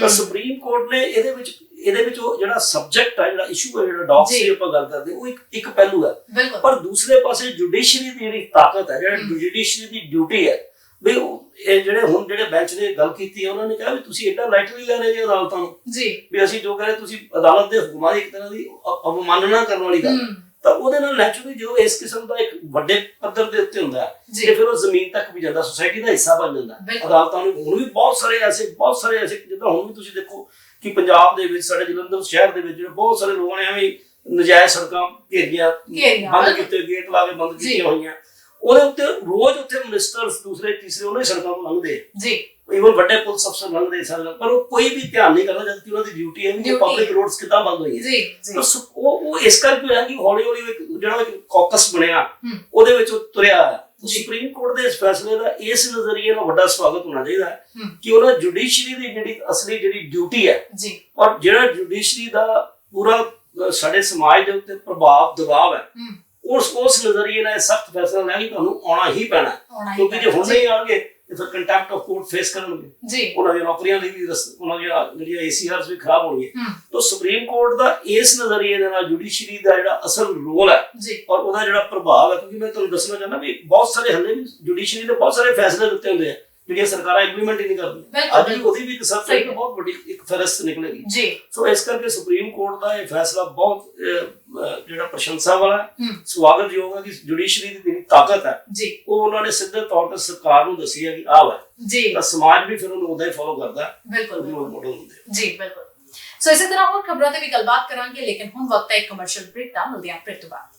ਤਾਂ ਸੁਪਰੀਮ ਕੋਰਟ ਨੇ ਇਹਦੇ ਵਿੱਚ ਇਹਦੇ ਵਿੱਚ ਉਹ ਜਿਹੜਾ ਸਬਜੈਕਟ ਹੈ ਜਿਹੜਾ ਇਸ਼ੂ ਹੈ ਜਿਹੜਾ ਡੌਗਸ। ਦੀ ਆਪਾਂ ਗੱਲ ਕਰਦੇ ਉਹ ਇੱਕ ਇੱਕ ਪਹਿਲੂ ਹੈ ਪਰ ਦੂਸਰੇ ਪਾਸੇ ਜੁਡੀਸ਼ਰੀ ਦੀ ਜਿਹੜੀ ਤਾਕਤ ਹੈ ਜਿਹੜਾ। ਜੁਡੀਸ਼ਰੀ ਦੀ ਡਿਊਟੀ ਹੈ ਵੀ ਇਹ ਜਿਹੜੇ ਹੁਣ ਜਿਹੜੇ ਬੈਂਚ ਨੇ ਗੱਲ ਕੀਤੀ ਹੈ ਉਹਨਾਂ ਨੇ ਕਿਹਾ ਵੀ ਤੁਸੀਂ ਐਡਾ ਲਾਈਟਲੀ ਲੈ ਰਹੇ ਜੀ ਅਦਾਲਤਾਂ ਨੂੰ। ਜੀ। ਵੀ ਅਸੀਂ ਜੋ ਕਹ ਰਹੇ ਤੁਸੀਂ ਅਦਾਲਤ ਦੇ ਹੁਕਮਾਂ ਦੀ ਇੱਕ ਤਰ੍ਹਾਂ ਦੀ ਅਵਮਾਨਨਾ ਕਰਨ ਵਾਲੀ ਗੱਲ ਤਾਂ ਉਹਦੇ ਨਾਲ ਨੈਚੁਰਲੀ ਜਦੋਂ ਇਸ ਕਿਸਮ ਦਾ ਇੱਕ ਵੱਡੇ ਪੱਧਰ ਦੇ ਉੱਤੇ ਹੁੰਦਾ ਜੀ ਤੇ ਫਿਰ ਉਹ ਜ਼ਮੀਨ ਤੱਕ ਵੀ ਜਾਂਦਾ ਸੁਸਾਇਟੀ ਦਾ ਹਿੱਸਾ ਬਣ ਜਾਂਦਾ। ਅਦਾਲਤਾਂ ਨੂੰ ਹੁਣ ਵੀ ਬਹੁਤ ਸਾਰੇ ਐਸੇ ਬਹੁਤ ਸਾਰੇ ਐਸੇ ਜਿੱਦਾਂ ਹੁਣ ਵੀ ਤੁਸੀਂ ਦੇਖੋ ਕਿ ਪੰਜਾਬ ਦੇ ਵਿੱਚ ਸਾਡੇ ਜਲੰਧਰ ਸ਼ਹਿਰ ਦੇ ਵਿੱਚ ਜਿਹੜੇ ਬਹੁਤ ਸਾਰੇ ਲੋਕਾਂ ਨੇ ਐਵੇਂ ਨਜਾਇਜ਼ ਸੜਕਾਂ ਘੇਰੀਆਂ ਬੰਦ। ਕੀਤੇ ਗੇਟ ਲਾ ਕੇ ਬੰਦ ਜੀ। ਕੀਤੀਆਂ ਹੋਈਆਂ ਉਹਦੇ ਉੱਤੇ ਰੋਜ਼ ਉੱਥੇ ਮਿਨਿਸਟਰਸ ਦੂਸਰੇ ਤੀਸਰੇ ਉਹਨਾਂ ਸੜਕਾਂ ਤੋਂ ਲੰਘਦੇ ਜੀ ਇਵਨ ਵੱਡੇ ਪੁਲਿਸ ਅਫਸਰ ਲੰਘਦੇ ਸੜਕਾਂ ਪਰ ਉਹ ਕੋਈ ਵੀ ਧਿਆਨ ਨਹੀਂ ਕਰਦਾ ਜਦ ਕਿ ਉਹਨਾਂ ਦੀ ਡਿਊਟੀ ਹੈ ਵੀ ਪਬਲਿਕ ਰੋਡਸ ਕਿੱਦਾਂ ਬੰਦ ਹੋਈਆਂ ਜੀ ਉਹ ਉਹ ਇਸ ਕਰਕੇ ਹੋਇਆ ਕਿ ਹੌਲੀ ਹੌਲੀ ਇੱਕ ਜਿਹੜਾ ਇੱਕ ਕਾਕਸ ਬਣਿਆ ਉਹਦੇ ਵਿੱਚ ਉਹ ਤੁਰਿਆ। ਸੁਪਰੀਮ ਕੋਰਟ ਦੇ ਇਸ ਫੈਸਲੇ ਦਾ ਇਸ ਨਜ਼ਰੀਏ ਨਾਲ ਵੱਡਾ ਸਵਾਗਤ ਹੋਣਾ ਚਾਹੀਦਾ ਹੈ ਕਿ ਉਹਨਾਂ ਜੁਡੀਸ਼ਰੀ ਦੀ ਜਿਹੜੀ ਅਸਲੀ ਜਿਹੜੀ ਡਿਊਟੀ ਹੈ ਜੀ। ਔਰ ਜਿਹੜਾ ਜੁਡੀਸ਼ਰੀ ਦਾ ਪੂਰਾ ਸਾਡੇ ਸਮਾਜ ਦੇ ਉੱਤੇ ਪ੍ਰਭਾਵ ਦਬਾਅ ਹੈ ਉਸ ਉਸ ਨਜ਼ਰੀਏ ਨਾਲ ਸਖਤ ਫੈਸਲਾ ਲਿਆ ਕਿ ਤੁਹਾਨੂੰ ਆਉਣਾ ਹੀ ਪੈਣਾ ਕਿਉਂਕਿ ਜੇ ਹੁਣ। ਨਹੀਂ ਆਣਗੇ ਤੇ ਫਿਰ ਕੰਟੈਂਪਟ ਆਫ ਕੋਰਟ ਫੇਸ ਕਰਨਗੇ। ਜੀ। ਉਹਨਾਂ ਦੀਆਂ ਨੌਕਰੀਆਂ ਲਈ ਵੀ ਉਹਨਾਂ ਦੀਆਂ ਜਿਹੜੀਆਂ ਏਸੀਆਰਸ ਵੀ ਖਰਾਬ ਹੋਣਗੀਆਂ। ਹਮ ਤਾਂ ਸੁਪਰੀਮ ਕੋਰਟ ਦਾ ਇਸ ਨਜ਼ਰੀਏ ਦੇ ਨਾਲ ਜੁਡੀਸ਼ਰੀ ਦਾ ਜਿਹੜਾ ਅਸਲ ਰੋਲ ਹੈ ਜੀ। ਔਰ ਉਹਦਾ ਜਿਹੜਾ ਪ੍ਰਭਾਵ ਹੈ ਕਿਉਂਕਿ ਮੈਂ ਤੁਹਾਨੂੰ ਦੱਸਣਾ ਚਾਹੁੰਦਾ ਵੀ ਬਹੁਤ ਸਾਰੇ ਹੱਲੇ ਵੀ ਜੁਡੀਸ਼ਰੀ ਨੇ ਬਹੁਤ ਸਾਰੇ ਫੈਸਲੇ ਦਿੱਤੇ ਹੁੰਦੇ ਆ। ਜਿਹੜੀਆਂ ਸਰਕਾਰਾਂ ਇੰਪਲੀਮੈਂਟ ਹੀ ਨਹੀਂ ਕਰਦੀਆਂ। ਅੱਜ। ਉਹਦੀ ਵੀ ਇੱਕ ਸਭ ਇੱਕ ਬਹੁਤ ਵੱਡੀ ਇੱਕ ਫਹਿਰਸਤ ਨਿਕਲੇਗੀ। ਜੀ। ਸੋ ਇਸ ਕਰਕੇ ਸੁਪਰੀਮ ਕੋਰਟ ਦਾ ਇਹ ਫੈਸਲਾ ਬਹੁਤ ਜਿਹੜਾ ਪ੍ਰਸ਼ੰਸਾ ਵਾਲਾ ਹੈ ਹਮ ਸਵਾਗਤਯੋਗ ਹੈ ਕਿ ਜੁਡੀਸ਼ਰੀ ਦੀ ਜਿਹੜੀ ਤਾਕਤ ਹੈ ਜੀ। ਉਹ ਉਹਨਾਂ ਨੇ ਸਿੱਧੇ ਤੌਰ ਤੇ ਸਰਕਾਰ ਨੂੰ ਦੱਸੀ ਹੈ ਕਿ ਆਹ ਹੈ ਜੀ। ਤਾਂ ਸਮਾਜ ਵੀ ਫਿਰ ਉਹਨੂੰ ਉਦਾਂ ਹੀ ਫੋਲੋ ਕਰਦਾ ਬਿਲਕੁਲ ਮੋਡਲ ਹੁੰਦੇ ਆ। ਜੀ ਬਿਲਕੁਲ। ਸੋ ਇਸੇ ਤਰ੍ਹਾਂ ਹੋਰ ਖਬਰਾਂ ਤੇ ਵੀ ਗੱਲਬਾਤ ਕਰਾਂਗੇ ਲੇਕਿਨ ਹੁਣ ਵਕਤ ਹੈ ਇੱਕ ਕਮਰਸ਼ੀਅਲ ਬ੍ਰੇਕ ਦਾ। ਮਿਲਦੇ ਹਾਂ ਫਿਰ ਤੋਂ ਬਾਅਦ।